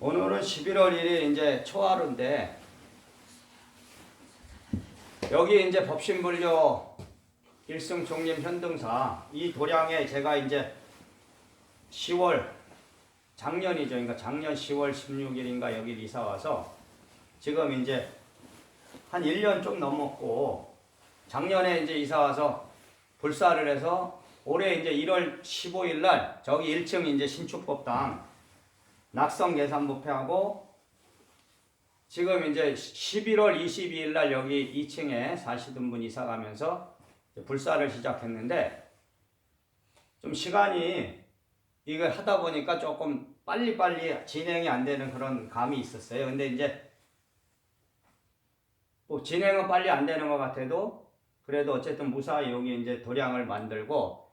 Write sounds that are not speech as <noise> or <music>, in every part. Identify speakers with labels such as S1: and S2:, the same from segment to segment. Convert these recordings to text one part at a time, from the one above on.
S1: 오늘은 11월 1일 이제 초하루인데 여기 이제 법신불교 일승 종림 현등사 이 도량에 제가 이제 10월 작년이죠. 그러니까 작년 10월 16일인가 여기 이사 와서 지금 이제 한 1년 좀 넘었고 작년에 이제 이사 와서 불사를 해서 올해 이제 1월 15일 날 저기 1층 이제 신축법당 낙성 예산 부패하고 지금 이제 11월 22일 날 여기 2층에 사시던 분 이사 가면서 불사를 시작했는데 좀 시간이 이거 하다 보니까 조금 빨리빨리 진행이 안 되는 그런 감이 있었어요. 근데 이제 뭐 진행은 빨리 안 되는 것 같아도 그래도 어쨌든 무사히 여기 이제 도량을 만들고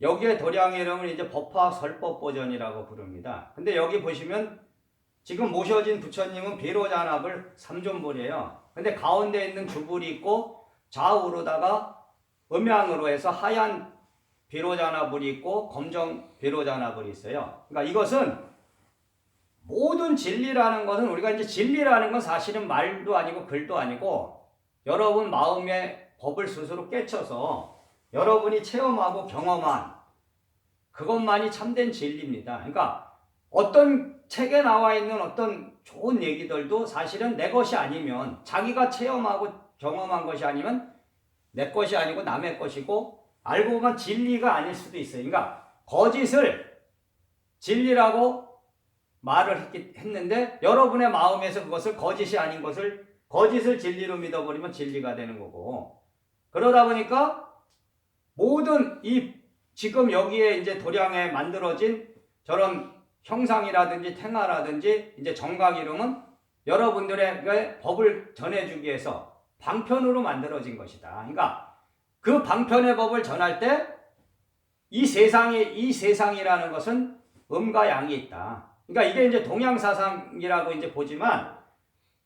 S1: 여기에 도량 이름을 이제 법화 설법 버전이라고 부릅니다. 근데 여기 보시면 지금 모셔진 부처님은 비로잔압을 삼존불이에요. 근데 가운데 있는 주불이 있고 좌우로다가 음양으로 해서 하얀 비로잔압불이 있고 검정 비로잔압불이 있어요. 그러니까 이것은 모든 진리라는 것은 우리가 이제 진리라는 건 사실은 말도 아니고 글도 아니고 여러분 마음의 법을 스스로 깨쳐서 여러분이 체험하고 경험한 그것만이 참된 진리입니다. 그러니까 어떤 책에 나와 있는 어떤 좋은 얘기들도 사실은 내 것이 아니면 자기가 체험하고 경험한 것이 아니면 내 것이 아니고 남의 것이고 알고 보면 진리가 아닐 수도 있어요. 그러니까 거짓을 진리라고 말을 했기, 했는데 여러분의 마음에서 그것을 거짓이 아닌 것을 거짓을 진리로 믿어버리면 진리가 되는 거고 그러다 보니까 모든 이 지금 여기에 이제 도량에 만들어진 저런 형상이라든지 탱화라든지 이제 정각 이름은 여러분들에게 법을 전해주기 위해서 방편으로 만들어진 것이다. 그러니까 그 방편의 법을 전할 때 이 세상이 이 세상이라는 것은 음과 양이 있다. 그러니까 이게 이제 동양 사상이라고 이제 보지만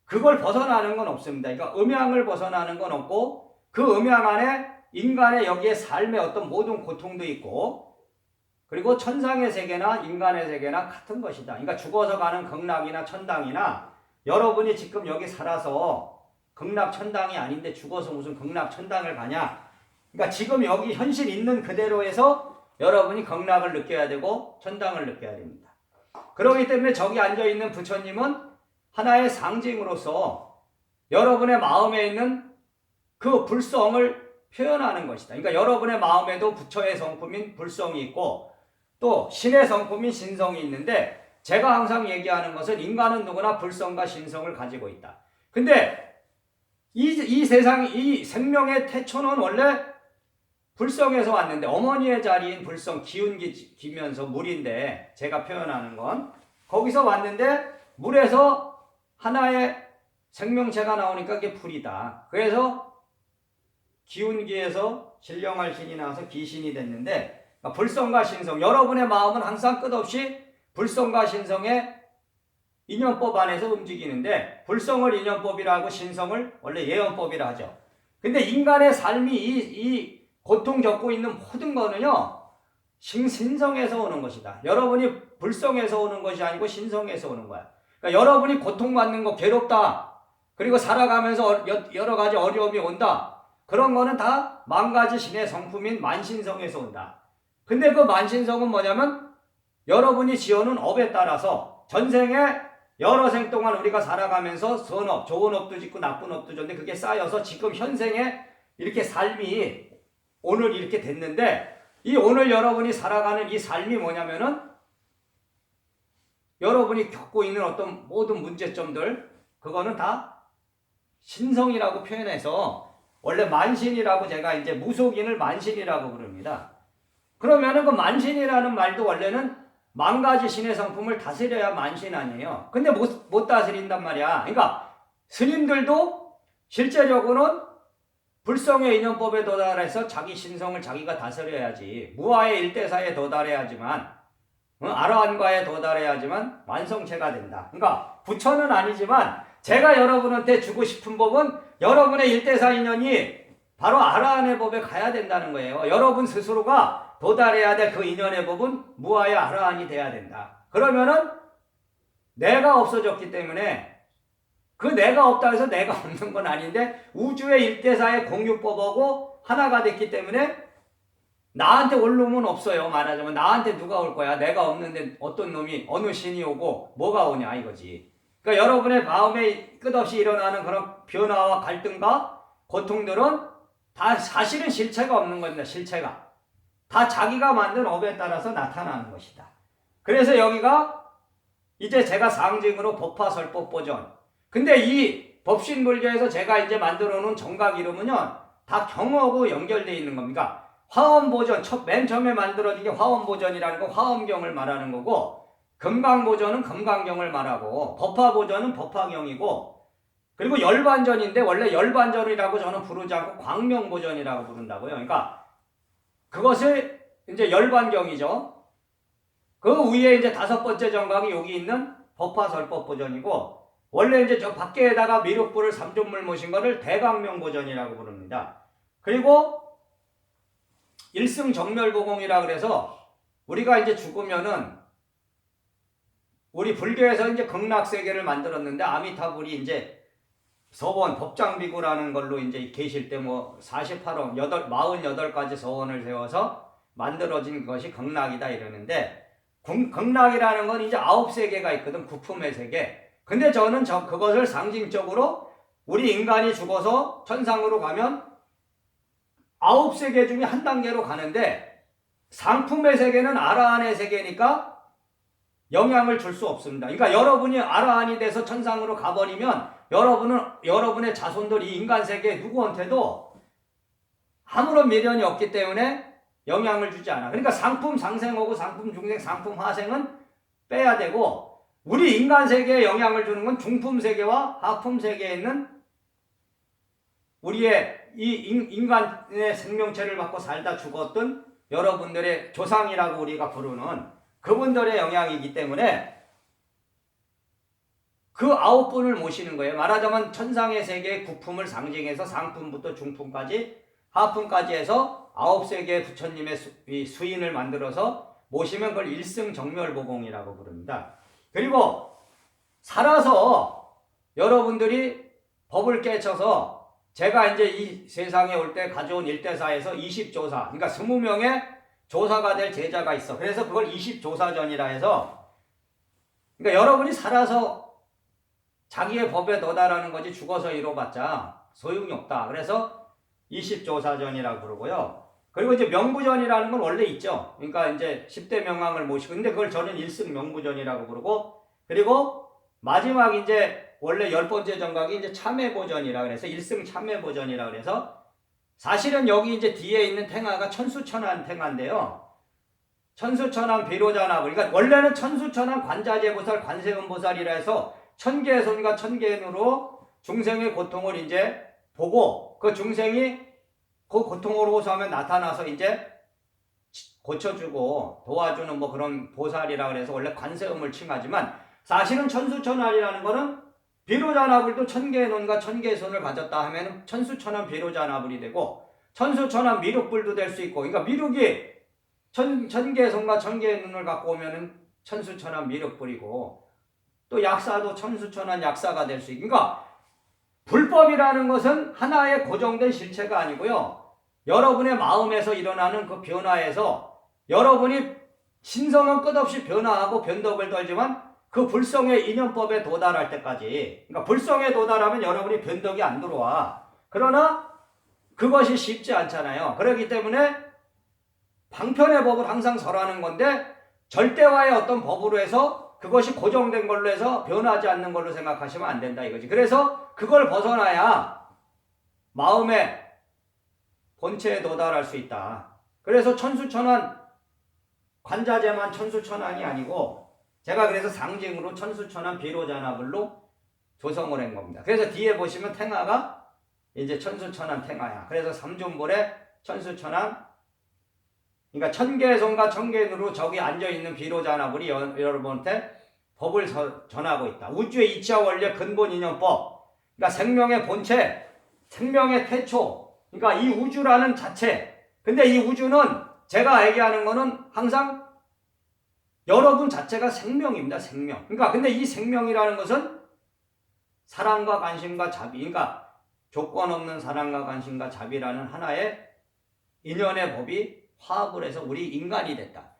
S1: 그걸 벗어나는 건 없습니다. 그러니까 음양을 벗어나는 건 없고 그 음양 안에 인간의 여기에 삶의 어떤 모든 고통도 있고 그리고 천상의 세계나 인간의 세계나 같은 것이다. 그러니까 죽어서 가는 극락이나 천당이나 여러분이 지금 여기 살아서 극락 천당이 아닌데 죽어서 무슨 극락 천당을 가냐? 그러니까 지금 여기 현실 있는 그대로에서 여러분이 극락을 느껴야 되고 천당을 느껴야 됩니다. 그렇기 때문에 저기 앉아 있는 부처님은 하나의 상징으로서 여러분의 마음에 있는 그 불성을 표현하는 것이다. 그러니까 여러분의 마음에도 부처의 성품인 불성이 있고 또 신의 성품인 신성이 있는데 제가 항상 얘기하는 것은 인간은 누구나 불성과 신성을 가지고 있다. 근데 이, 이 세상, 이 생명의 태초는 원래 불성에서 왔는데 어머니의 자리인 불성 기운기 기면서 물인데 제가 표현하는 건 거기서 왔는데 물에서 하나의 생명체가 나오니까 그게 불이다. 그래서 기운기에서 신령할 신이 나와서 기신이 됐는데 그러니까 불성과 신성 여러분의 마음은 항상 끝없이 불성과 신성의 인연법 안에서 움직이는데 불성을 인연법이라고 신성을 원래 예언법이라 하죠. 근데 인간의 삶이 이, 이 고통 겪고 있는 모든 거는요, 신, 신성에서 오는 것이다. 여러분이 불성에서 오는 것이 아니고 신성에서 오는 거야. 그러니까 여러분이 고통받는 거 괴롭다. 그리고 살아가면서 여러 가지 어려움이 온다. 그런 거는 다만 가지 신의 성품인 만신성에서 온다. 근데 그 만신성은 뭐냐면 여러분이 지어놓은 업에 따라서 전생에 여러 생 동안 우리가 살아가면서 선업, 좋은 업도 짓고 나쁜 업도 줬는데 그게 쌓여서 지금 현생에 이렇게 삶이 오늘 이렇게 됐는데 이 오늘 여러분이 살아가는 이 삶이 뭐냐면은 여러분이 겪고 있는 어떤 모든 문제점들 그거는 다 신성이라고 표현해서 원래 만신이라고 제가 이제 무속인을 만신이라고 부릅니다. 그러면은 그 만신이라는 말도 원래는 만 가지 신의 성품을 다스려야 만신 아니에요. 근데 못, 못 다스린단 말이야. 그러니까 스님들도 실제적으로는 불성의 인연법에 도달해서 자기 신성을 자기가 다스려야지. 무아의 일대사에 도달해야지만, 어? 아라한과에 도달해야지만 완성체가 된다. 그러니까 부처는 아니지만 제가 여러분한테 주고 싶은 법은 여러분의 일대사 인연이 바로 아라한의 법에 가야 된다는 거예요. 여러분 스스로가 도달해야 될 그 인연의 법은 무아의 아라한이 돼야 된다. 그러면은 내가 없어졌기 때문에 그 내가 없다 해서 내가 <laughs> 없는 건 아닌데 우주의 일대사의 공유법하고 하나가 됐기 때문에 나한테 올 놈은 없어요. 말하자면 나한테 누가 올 거야? 내가 없는데 어떤 놈이 어느 신이 오고 뭐가 오냐 이거지. 그러니까 여러분의 마음에 끝없이 일어나는 그런 변화와 갈등과 고통들은 다 사실은 실체가 없는 겁니다. 실체가 다 자기가 만든 업에 따라서 나타나는 것이다. 그래서 여기가 이제 제가 상징으로 법화설법 보전. 근데 이 법신불교에서 제가 이제 만들어 놓은 정각 이름은요, 다 경하고 연결되어 있는 겁니다. 화엄보전, 첫, 맨 처음에 만들어진 게 화엄보전이라는 거 화엄경을 말하는 거고, 금강보전은 금강경을 말하고, 법화보전은 법화경이고, 그리고 열반전인데, 원래 열반전이라고 저는 부르지 않고 광명보전이라고 부른다고요. 그러니까, 그것을 이제 열반경이죠. 그 위에 이제 다섯 번째 정각이 여기 있는 법화설법 보전이고 원래 이제 저 밖에다가 미륵불을 삼존물 모신 거를 대강명 보전이라고 부릅니다. 그리고 일승정멸보공이라 그래서 우리가 이제 죽으면은 우리 불교에서 이제 극락세계를 만들었는데 아미타불이 이제 서원 법장비구라는 걸로 이제 계실 때 뭐 48원, 8, 48가지 서원을 세워서 만들어진 것이 극락이다 이러는데 극- 극락이라는 건 이제 아홉 세계가 있거든 구품의 세계. 근데 저는 저 그것을 상징적으로 우리 인간이 죽어서 천상으로 가면 아홉 세계 중에 한 단계로 가는데 상품의 세계는 아라한의 세계니까 영향을 줄 수 없습니다. 그러니까 여러분이 아라한이 돼서 천상으로 가버리면 여러분은 여러분의 자손들 이 인간 세계 누구한테도 아무런 미련이 없기 때문에 영향을 주지 않아. 그러니까 상품 상생하고 상품 중생, 상품 하생은 빼야 되고 우리 인간 세계에 영향을 주는 건 중품 세계와 하품 세계에 있는 우리의 이 인- 인간의 생명체를 받고 살다 죽었던 여러분들의 조상이라고 우리가 부르는 그분들의 영향이기 때문에 그 아홉 분을 모시는 거예요. 말하자면 천상의 세계의 구품을 상징해서 상품부터 중품까지 하품까지 해서 아홉 세계의 부처님의 수, 이 수인을 만들어서 모시면 그걸 일승정멸보공이라고 부릅니다. 그리고 살아서 여러분들이 법을 깨쳐서 제가 이제 이 세상에 올 때 가져온 일대사에서 20조사, 그러니까 20명의 조사가 될 제자가 있어. 그래서 그걸 20조사전이라 해서 그러니까 여러분이 살아서 자기의 법에 도달하는 거지 죽어서 이뤄봤자 소용이 없다. 그래서 20조사전이라고 부르고요. 그리고 이제 명부전이라는 건 원래 있죠. 그러니까 이제 10대 명왕을 모시고 근데 그걸 저는 일승 명부전이라고 부르고 그리고 마지막 이제 원래 열 번째 정각이 이제 참회보전이라 그래서 일승 참회보전이라 그래서 사실은 여기 이제 뒤에 있는 탱화가 천수천한 탱화인데요. 천수천한 비로자나 그러니까 원래는 천수천한 관자재보살 관세음보살이라 해서 천개의 손과 천개의 눈으로 중생의 고통을 이제 보고 그 중생이 그 고통으로 호소하면 나타나서 이제 고쳐주고 도와주는 뭐 그런 보살이라 그래서 원래 관세음을 칭하지만 사실은 천수천안이라는 거는 비로자나불도 천개의 눈과 천개의 손을 가졌다 하면 천수천안 비로자나불이 되고 천수천안 미륵불도 될 수 있고 그러니까 미륵이 천, 천개의 손과 천개의 눈을 갖고 오면은 천수천안 미륵불이고 또 약사도 천수천안 약사가 될 수 있고 그러니까 불법이라는 것은 하나의 고정된 실체가 아니고요. 여러분의 마음에서 일어나는 그 변화에서 여러분이 신성은 끝없이 변화하고 변덕을 떨지만 그 불성의 인연법에 도달할 때까지 그러니까 불성에 도달하면 여러분이 변덕이 안 들어와. 그러나 그것이 쉽지 않잖아요. 그렇기 때문에 방편의 법을 항상 설하는 건데 절대화의 어떤 법으로 해서 그것이 고정된 걸로 해서 변하지 않는 걸로 생각하시면 안 된다 이거지. 그래서 그걸 벗어나야 마음의 본체에 도달할 수 있다. 그래서 천수천안 관자재만 천수천안이 아니고 제가 그래서 상징으로 천수천안 비로자나불로 조성을 한 겁니다. 그래서 뒤에 보시면 탱화가 이제 천수천안 탱화야. 그래서 삼존불에 천수천안 그러니까 천개의 손과 천개의 눈으로 저기 앉아 있는 비로자나불이 여- 여러분한테 법을 서- 전하고 있다. 우주의 이치와 원리 근본 인연법. 그러니까 생명의 본체, 생명의 태초. 그러니까 이 우주라는 자체. 근데 이 우주는 제가 얘기하는 거는 항상 여러분 자체가 생명입니다. 생명. 그러니까 근데 이 생명이라는 것은 사랑과 관심과 자비. 그러니까 조건 없는 사랑과 관심과 자비라는 하나의 인연의 법이 화합을 해서 우리 인간이 됐다.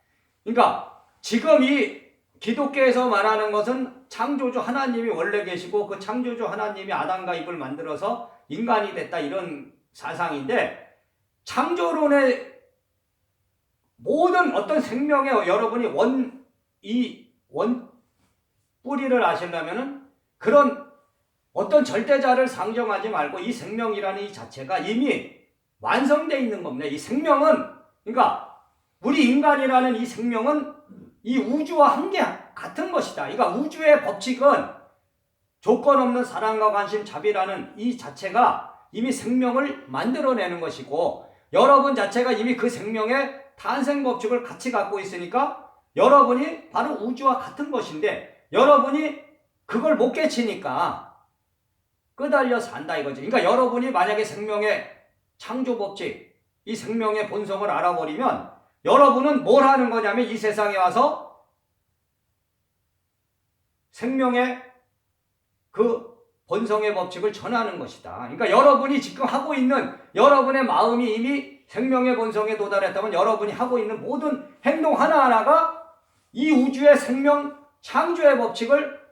S1: 그러니까 지금 이 기독교에서 말하는 것은 창조주 하나님이 원래 계시고 그 창조주 하나님이 아담과 입을 만들어서 인간이 됐다 이런 사상인데 창조론의 모든 어떤 생명의 여러분이 원 이 원 뿌리를 아시려면은 그런 어떤 절대자를 상정하지 말고 이 생명이라는 이 자체가 이미 완성되어 있는 겁니다. 이 생명은 그러니까 우리 인간이라는 이 생명은 이 우주와 한게 같은 것이다. 그러니까 우주의 법칙은 조건 없는 사랑과 관심, 자비라는 이 자체가 이미 생명을 만들어내는 것이고 여러분 자체가 이미 그 생명의 탄생 법칙을 같이 갖고 있으니까 여러분이 바로 우주와 같은 것인데 여러분이 그걸 못 깨치니까 끄달려 산다 이거지. 그러니까 여러분이 만약에 생명의 창조 법칙, 이 생명의 본성을 알아버리면 여러분은 뭘 하는 거냐면 이 세상에 와서 생명의 그 본성의 법칙을 전하는 것이다. 그러니까 여러분이 지금 하고 있는 여러분의 마음이 이미 생명의 본성에 도달했다면 여러분이 하고 있는 모든 행동 하나하나가 이 우주의 생명 창조의 법칙을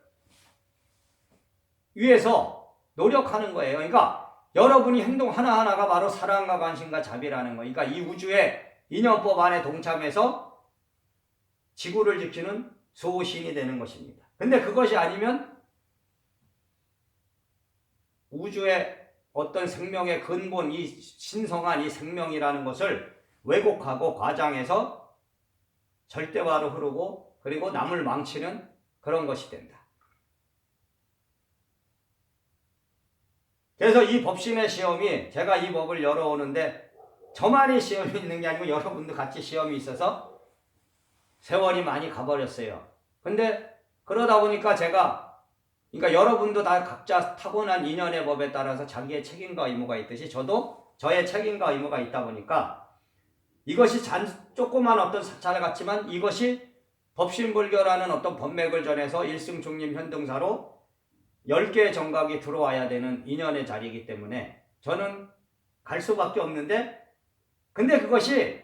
S1: 위해서 노력하는 거예요. 그러니까 여러분이 행동 하나하나가 바로 사랑과 관심과 자비라는 거. 그러니까 이 우주의 인연법 안에 동참해서 지구를 지키는 소신이 되는 것입니다. 근데 그것이 아니면 우주의 어떤 생명의 근본, 이 신성한 이 생명이라는 것을 왜곡하고 과장해서 절대화로 흐르고 그리고 남을 망치는 그런 것이 된다. 그래서 이 법신의 시험이 제가 이 법을 열어오는데 저만의 시험이 있는 게 아니고 여러분도 같이 시험이 있어서 세월이 많이 가버렸어요. 근데 그러다 보니까 제가 그러니까 여러분도 다 각자 타고난 인연의 법에 따라서 자기의 책임과 의무가 있듯이 저도 저의 책임과 의무가 있다 보니까 이것이 잔, 조그만 어떤 사찰 같지만 이것이 법신불교라는 어떤 법맥을 전해서 일승중림 현등사로 10개의 정각이 들어와야 되는 인연의 자리이기 때문에 저는 갈 수밖에 없는데 근데 그것이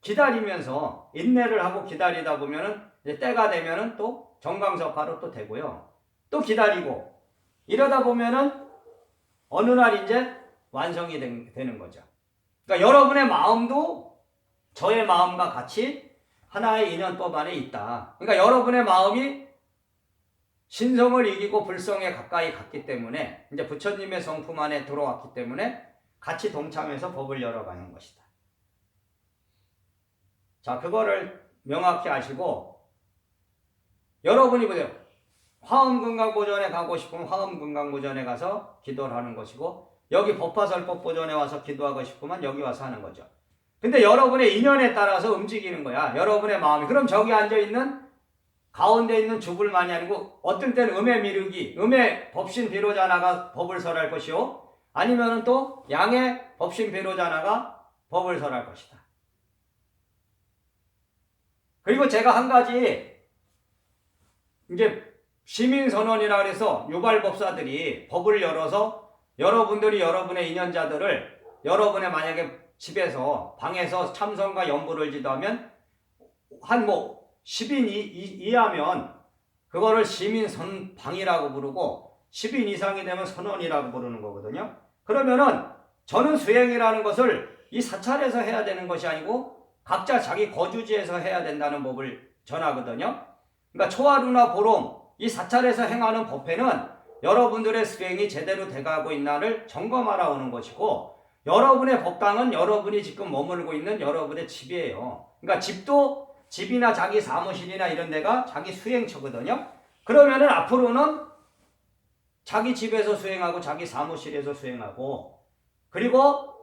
S1: 기다리면서 인내를 하고 기다리다 보면은 때가 되면은 또 정강석화로 또 되고요. 또 기다리고 이러다 보면은 어느 날 이제 완성이 되는 거죠. 그러니까 여러분의 마음도 저의 마음과 같이 하나의 인연법 안에 있다. 그러니까 여러분의 마음이 신성을 이기고 불성에 가까이 갔기 때문에 이제 부처님의 성품 안에 들어왔기 때문에 같이 동참해서 법을 열어가는 것이다. 자, 그거를 명확히 아시고 여러분이 보세요. 화엄건강보전에 가고 싶으면 화엄건강보전에 가서 기도를 하는 것이고 여기 법화설법 보존에 와서 기도하고 싶으면 여기 와서 하는 거죠. 근데 여러분의 인연에 따라서 움직이는 거야. 여러분의 마음이. 그럼 저기 앉아있는 가운데 있는 주불만이 아니고 어떤 때는 음의 미륵이 음의 법신 비로자나가 법을 설할 것이요. 아니면은 또 양의 법신 비로자나가 법을 설할 것이다. 그리고 제가 한 가지 이제 시민선언이라 그래서 유발법사들이 법을 열어서 여러분들이 여러분의 인연자들을 여러분의 만약에 집에서 방에서 참선과 연부를 지도하면 한 뭐 10인 이, 하면 그거를 시민 선방이라고 부르고 10인 이상이 되면 선원이라고 부르는 거거든요. 그러면은 저는 수행이라는 것을 이 사찰에서 해야 되는 것이 아니고 각자 자기 거주지에서 해야 된다는 법을 전하거든요. 그러니까 초하루나 보름 이 사찰에서 행하는 법회는 여러분들의 수행이 제대로 돼가고 있나를 점검하러 오는 것이고 여러분의 법당은 여러분이 지금 머물고 있는 여러분의 집이에요. 그러니까 집도 집이나 자기 사무실이나 이런 데가 자기 수행처거든요. 그러면은 앞으로는 자기 집에서 수행하고 자기 사무실에서 수행하고 그리고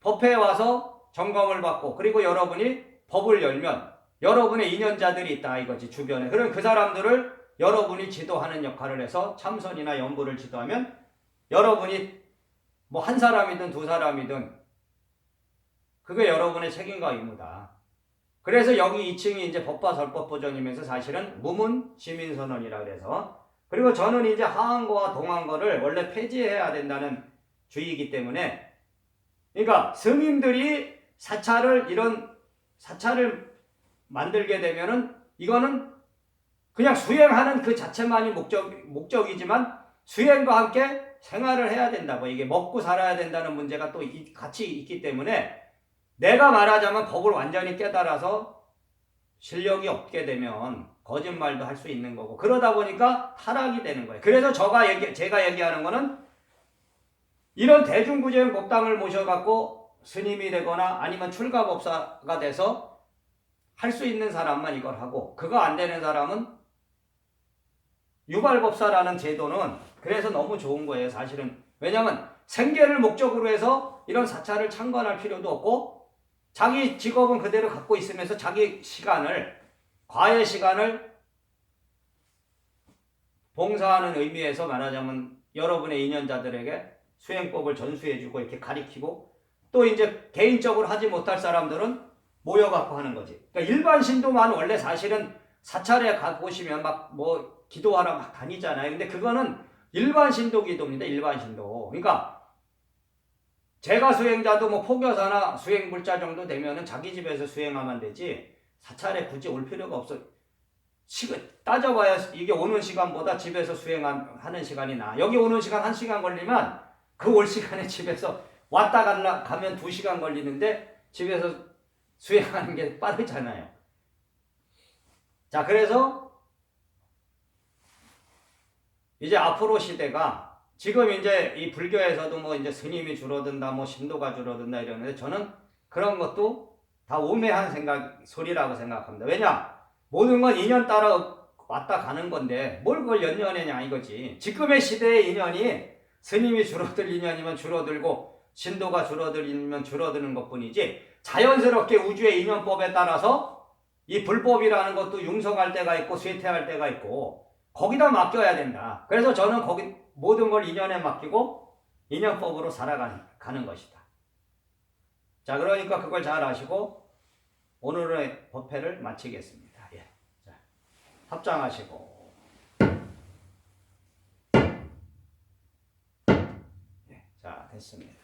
S1: 법회에 와서 점검을 받고 그리고 여러분이 법을 열면 여러분의 인연자들이 있다 이거지 주변에. 그럼 그 사람들을 여러분이 지도하는 역할을 해서 참선이나 연부를 지도하면 여러분이 뭐 한 사람이든 두 사람이든 그게 여러분의 책임과 의무다. 그래서 여기 2층이 이제 법과 설법 보전이면서 사실은 무문 시민선언이라 그래서 그리고 저는 이제 하한거와 동한거를 원래 폐지해야 된다는 주의이기 때문에 그러니까 스님들이 사찰을 이런 사찰을 만들게 되면은 이거는 그냥 수행하는 그 자체만이 목적 목적이지만 수행과 함께 생활을 해야 된다고 이게 먹고 살아야 된다는 문제가 또 이- 같이 있기 때문에 내가 말하자면 법을 완전히 깨달아서 실력이 없게 되면 거짓말도 할 수 있는 거고 그러다 보니까 타락이 되는 거예요. 그래서 저가 얘기, 제가 얘기하는 거는 이런 대중구제형 법당을 모셔갖고 스님이 되거나 아니면 출가법사가 돼서 할 수 있는 사람만 이걸 하고 그거 안 되는 사람은 유발법사라는 제도는 그래서 너무 좋은 거예요 사실은 왜냐하면 생계를 목적으로 해서 이런 사찰을 창건할 필요도 없고 자기 직업은 그대로 갖고 있으면서 자기 시간을 과외 시간을 봉사하는 의미에서 말하자면 여러분의 인연자들에게 수행법을 전수해주고 이렇게 가리키고 또 이제 개인적으로 하지 못할 사람들은 모여갖고 하는 거지. 그러니까 일반 신도만 원래 사실은 사찰에 가보시면 막뭐 기도하러 막 다니잖아요. 근데 그거는 일반 신도 기도입니다. 일반 신도. 그러니까 제가 수행자도 뭐 포교사나 수행불자 정도 되면은 자기 집에서 수행하면 되지 사찰에 굳이 올 필요가 없어. 시간 따져봐야 이게 오는 시간보다 집에서 수행하는 시간이 나. 여기 오는 시간 한 시간 걸리면 그 올 시간에 집에서 왔다 갈라 가면 두 시간 걸리는데 집에서 수행하는 게 빠르잖아요. 자, 그래서 이제 앞으로 시대가 지금 이제 이 불교에서도 뭐 이제 스님이 줄어든다, 뭐 신도가 줄어든다 이러는데 저는 그런 것도 다 오매한 생각, 소리라고 생각합니다. 왜냐? 모든 건 인연 따라 왔다 가는 건데 뭘 그걸 연연하냐 이거지. 지금의 시대의 인연이 스님이 줄어들 인연이면 줄어들고 신도가 줄어들면 줄어드는 것 뿐이지 자연스럽게 우주의 인연법에 따라서 이 불법이라는 것도 융성할 때가 있고 쇠퇴할 때가 있고 거기다 맡겨야 된다. 그래서 저는 거기 모든 걸 인연에 맡기고 인연법으로 살아가는 가는 것이다. 자, 그러니까 그걸 잘 아시고 오늘의 법회를 마치겠습니다. 예. 자, 합장하시고. 예, 자, 됐습니다.